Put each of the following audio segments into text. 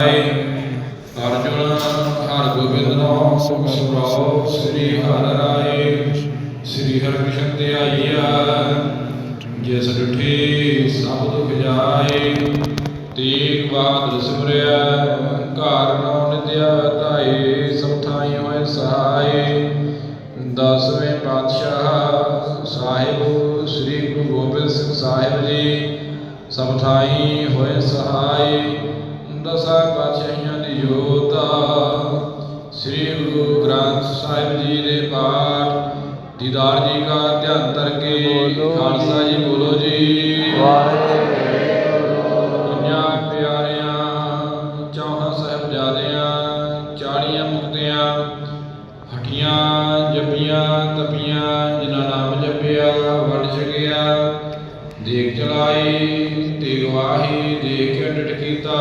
ਅਰਜੁਨ ਹਰ ਗੋਬਿੰਦ ਨਾਮ ਸੁਖ ਸੁਭਾਉ ਸ੍ਰੀ ਹਰਿ ਰਾਏ ਸ੍ਰੀ ਹਰਿ ਕ੍ਰਿਸ਼ਨ ਤੇ ਆਈਆ ਜਿਸ ਡਿਠੇ ਸਭ ਦੁਖ ਜਾਏ ਤੇਗ ਬਹਾਦਰ ਸਿਮਰਿਆ ਘਰ ਨਾਮ ਨਿਤਿਆ ਧਾਏ ਸਭ ਥਾਈ ਹੋਏ ਸਹਾਏ। ਦਸਵੇਂ ਪਾਤਸ਼ਾਹ ਸਾਹਿਬ ਸ੍ਰੀ ਗੁਰੂ ਗੋਬਿੰਦ ਸਿੰਘ ਸਾਹਿਬ ਜੀ ਸਭ ਥਾਈ ਹੋਏ ਸਹਾਈ ਦਸਾਂ ਪਾਤਸ਼ਾਹੀਆਂ ਦੀ ਜੋਤ। ਸ੍ਰੀ ਗੁਰੂ ਗ੍ਰੰਥ ਸਾਹਿਬ ਜੀ ਦੇ ਪਾਠ। ਦੀਦਾਰ ਜੀ ਕਾ ਧਿਆਨ ਕਰਕੇ ਖਾਲਸਾ ਜੀ ਬੋਲੋ ਜੀ। ਪਿਆਰਿਆਂ ਚੌਹਾਂ ਸਾਹਿਬਜ਼ਾਦਿਆਂ ਚਾਲੀਆਂ ਮੁਕਤਿਆਂ ਹਟੀਆਂ ਜਪੀਆਂ ਤਪੀਆਂ ਜਿਨ੍ਹਾਂ ਨਾਮ ਜਪਿਆ ਵੰਡ ਛਕਿਆ। ਦੇਖ ਚਲਾਈ ਤੇ ਗਵਾਹੀ ਦੇਖ ਡਟ ਕੀਤਾ।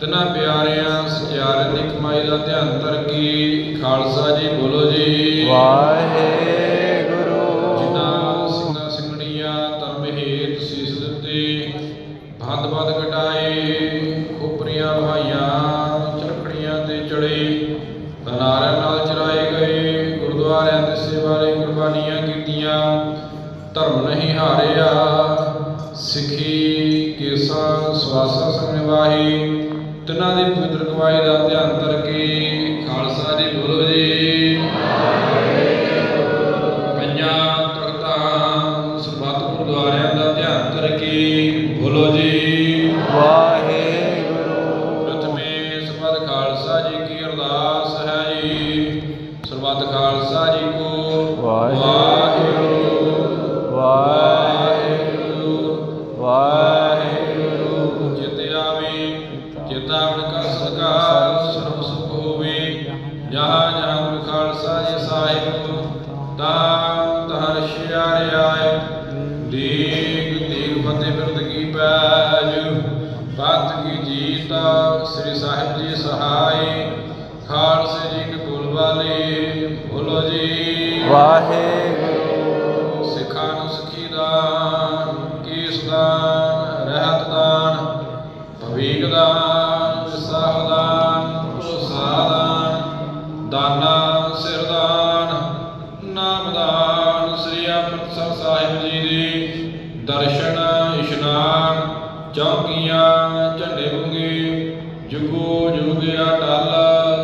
ਤਿਨਾਂ ਪਿਆਰਿਆਂ ਸਚਿਆਰੇ ਦੀ ਕਮਾਈ ਦਾ ਧਿਆਨ ਧਰਕੀ ਖਾਲਸਾ ਜੀ ਬੋਲੋ ਜੀ। ਵਾਹਿਗੁਰੂ। ਜਿਨ੍ਹਾਂ ਸਿੰਘਾਂ ਸਿੰਘਣੀਆਂ ਧਰਮ ਹੇਤ ਸੀਸ ਦਿੱਤੇ ਭੰਦ ਭੰਦ ਕਟਾਏ ਖੋਪਰੀਆਂ ਵਹਾਈਆਂ ਚਰਖੜੀਆਂ ਤੇ ਚੜੇ ਤਨਾਰਿਆਂ ਨਾਲ ਚਰਾਏ ਗਏ ਗੁਰਦੁਆਰਿਆਂ ਦੇ ਸੇਵਾ ਲਈ ਕੁਰਬਾਨੀਆਂ ਕੀਤੀਆਂ ਧਰਮ ਨਹੀਂ ਹਾਰਿਆ ਸਿੱਖੀ ਕੇਸਾਂ ਸਵਾਸਾਂ ਸੰਗ ਨਿਵਾਹੀ ਤਿਨਾਂ ਦੀ ਪਵਿੱਤਰ ਕਮਾਈ ਦਾ ਧਿਆਨ ਕਰਕੇ ਖਾਲਸਾ ਜੀ ਬੋਲੋ ਜੀ। ਪੰਜਾਂ ਤਖਤਾਂ ਸਰਬੱਤ ਗੁਰਦੁਆਰਿਆਂ ਦਾ ਧਿਆਨ ਕਰਕੇ ਬੋਲੋ ਜੀ। ਵਾਹਿਗੁਰੂ। ਪ੍ਰਥਮੇ ਸਰਬੱਤ ਖਾਲਸਾ ਜੀ ਕੀ ਅਰਦਾਸ ਹੈ ਜੀ। ਸਰਬੱਤ ਖਾਲਸਾ ਜੀ ਚੇਤਾਵਨ ਕਰ ਸਦਕਾ ਸਰਬ ਸੁਖ ਹੋਵੇ। ਜਹਾਂ ਜਹਾਂ ਗੁਰੂ ਖਾਲਸਾ ਜੀ ਸਾਹਿਬ ਤਾਂ ਤਹਾਂ ਰਸ਼ਿਆਰੇ ਆਏ ਦੀਗ ਦੀਗ ਫਤਿਹ ਬਿਰਦ ਕੀ ਪੈਜ ਪੰਥ ਕੀ ਜੀਤ, ਸ੍ਰੀ ਸਾਹਿਬ ਜੀ ਸਹਾਈ। ਚੌਕੀਆਂ ਝੰਡੇ ਬੁੰਗੇ ਜੁਗੋ ਜੁਗ ਅਟਲ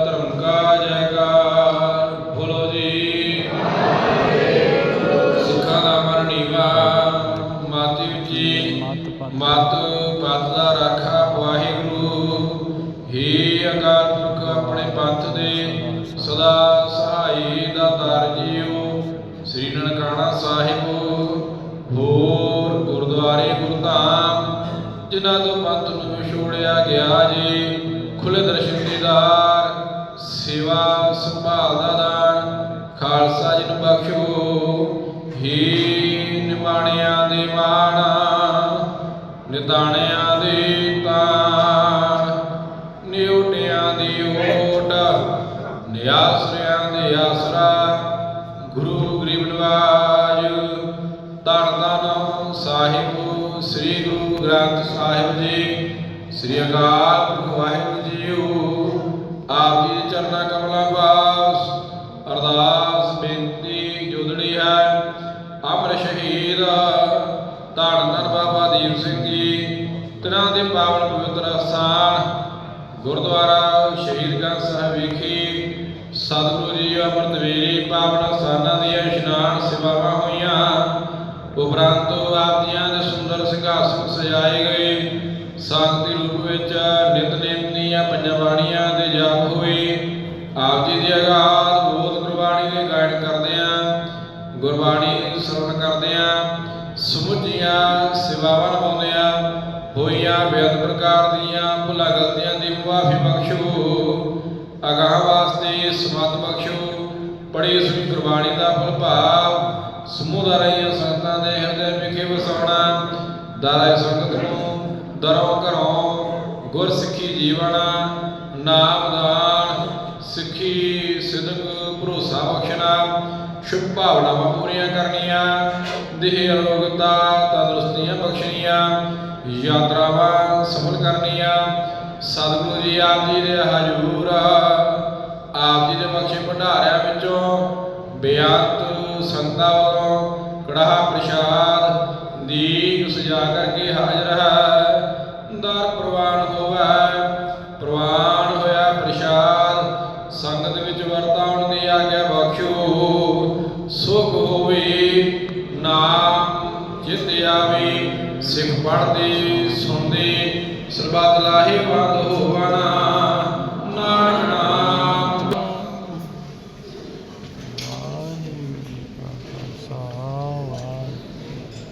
ਧਰਮ ਕਾ ਜੈਕਾਰ ਬੋਲੋ ਜੀ। ਸਿੱਖਾਂ ਦਾ ਮਨ ਨੀਵਾ, ਮਾਤੀ ਉੱਚੀ ਮਤ ਪਤ ਦਾ ਰਾਖਾ ਵਾਹਿਗੁਰੂ। ਹੀ ਅਕਾਲ ਪੁਰਖ ਆਪਣੇ ਪੰਥ ਦੇ ਸਦਾ ਜਿਨ੍ਹਾਂ ਤੋਂ ਪੰਥ ਨੂੰ ਛੋੜਿਆ ਗਿਆ ਜੀ ਖੁੱਲੇ ਦਰਸ਼ਨ ਦੀਦਾਰ ਸੇਵਾ ਸੰਭਾਲ ਦਾ ਦਾਨ, ਖਾਲਸਾ ਜੀ ਨੂੰ ਬਖਸ਼ੋ। ਹੀ ਨਿਮਾਣਿਆਂ ਦੇ ਮਾਣ ਨਿਤਾਣਿਆਂ ਦੇ ਤਾਣ, ਨਿਉਟਿਆਂ ਦੀ ਓਟ, ਨਿਆਸਰਿਆਂ ਦੇ ਆਸਰਾ, ਗੁਰੂ ਗਰੀਬ ਨਵਾਜ, ਧੰਨ ਧੰਨ ਸਾਹਿਬ ਸ੍ਰੀ ਗ੍ਰੰਥ ਸਾਹਿਬ ਜੀ, ਸ੍ਰੀ ਅਕਾਲ ਪੁਰਖ ਵਾਹਿਗੁਰੂ ਜੀਓ। ਆਪ ਜੀ ਦੇ ਚਰਨਾਂ ਪਾਸ ਅਰਦਾਸ, ਬੇਨਤੀ, ਜੁਦੜੀ ਹੈ। ਅਮਰ ਸ਼ਹੀਦ ਧੰਨ ਧੰਨ ਬਾਬਾ ਦੀਪ ਸਿੰਘ ਜੀ, ਤਿਨਾਂ ਦੇ ਪਾਵਨ ਪਵਿੱਤਰ ਅਸਥਾਨ, ਗੁਰਦੁਆਰਾ ਸ਼ਹੀਦ ਸ਼ਹੀਦਗੰਜ ਸਾਹਿਬ ਵਿਖੇ ਸਤਿਗੁਰੂ ਜੀ ਅੰਮ੍ਰਿਤ ਵੇਲੇ ਪਾਵਨ ਸਥਾਨਾਂ ਦੀਆਂ ਇਸ਼ਨਾਨ ਸੇਵਾਵਾਂ ਹੋਈਆਂ। ਉਪਰੰਤ ਆਪ ਜੀਆਂ ਦੇ ਸੁੰਦਰ ਸਿੰਘਾਸਨ ਸਜਾਏ ਗਏ। ਸੰਗਤੀ ਰੂਪ ਵਿੱਚ ਨਿਤਨੇਮ ਦੀਆਂ ਪੰਜਾਂ ਬਾਣੀਆਂ ਦੇ ਜਾਪ ਹੋਏ। ਆਪ ਜੀ ਦੀ ਅਗਾਧ ਬੋਧ ਗੁਰਬਾਣੀ ਦੇ ਗਾਇਨ ਕਰਦਿਆਂ, ਗੁਰਬਾਣੀ ਸਰਵਣ ਕਰਦਿਆਂ, ਸਮੁੱਚੀਆਂ ਸੇਵਾਵਾਂ ਨਿਭਾਉਂਦਿਆਂ, ਹੋਈਆਂ ਬੇਅੰਤ ਪ੍ਰਕਾਰ ਦੀਆਂ ਭੁੱਲਾਂ ਗਲਤੀਆਂ ਦੀ ਮੁਆਫੀ ਬਖਸ਼ੋ। ਅਗਾਹ ਵਾਸਤੇ ਸਮਤ ਬਖਸ਼ੋ। ਪੜੀ ਸੁਣੀ ਗੁਰਬਾਣੀ ਦਾ ਫਲ ਭਾਵ ਸਮੂਹ ਦਰਾਈਆਂ ਸੰਤਾਂ ਦੇ ਹਿਰਦੇ ਵਿਖੇ ਵਸਾਉਣਾ ਦਾਰਾਏ ਸੰਗਤ ਨੂੰ ਦਰੋਂ ਘਰੋਂ ਗੁਰ ਸਿੱਖੀ ਜੀਵਨ, ਨਾਮ ਦਾਨ, ਸਿੱਖੀ ਸਿਦਕ ਭਰੋਸਾ ਬਖਸ਼ਣਾ, ਸ਼ੁਭ ਭਾਵਨਾਵਾਂ ਪੂਰੀਆਂ ਕਰਨੀਆਂ, ਦੇਹ ਅਰੋਗਤਾ ਤੰਦਰੁਸਤੀਆਂ ਬਖਸ਼ਣੀਆਂ, ਯਾਤਰਾਵਾਂ ਸਫਲ ਕਰਨੀਆਂ, ਸਤਿਗੁਰੂ ਜੀ ਆਪ ਜੀ ਦੇ ਹਜੂਰ ਸੰਤਾਂ ਵੱਲੋਂ ਕੜਾਹ ਪ੍ਰਸ਼ਾਦ ਦੀਪ ਸਜਾ ਕਰਕੇ ਹਾਜ਼ਰ ਹੈ। ਦਰ ਪ੍ਰਵਾਨ ਹੋਵੇ, ਪ੍ਰਵਾਨ ਹੋਇਆ ਪ੍ਰਸ਼ਾਦ, ਸੰਗਤ ਵਿੱਚ ਵਰਤਾਉਣ ਦੀ ਆਗਿਆ ਬਖਸ਼ੋ। ਸੁਖ ਹੋਵੇ, ਨਾਮ ਜਿਤ ਆਵੇ, ਸਿੱਖ ਪੜ੍ਹਦੇ, ਸੁਣਦੇ, ਸਰਬੱਤ ਲਾਹੇ ਬੰਦ ਹੋਵਣਾ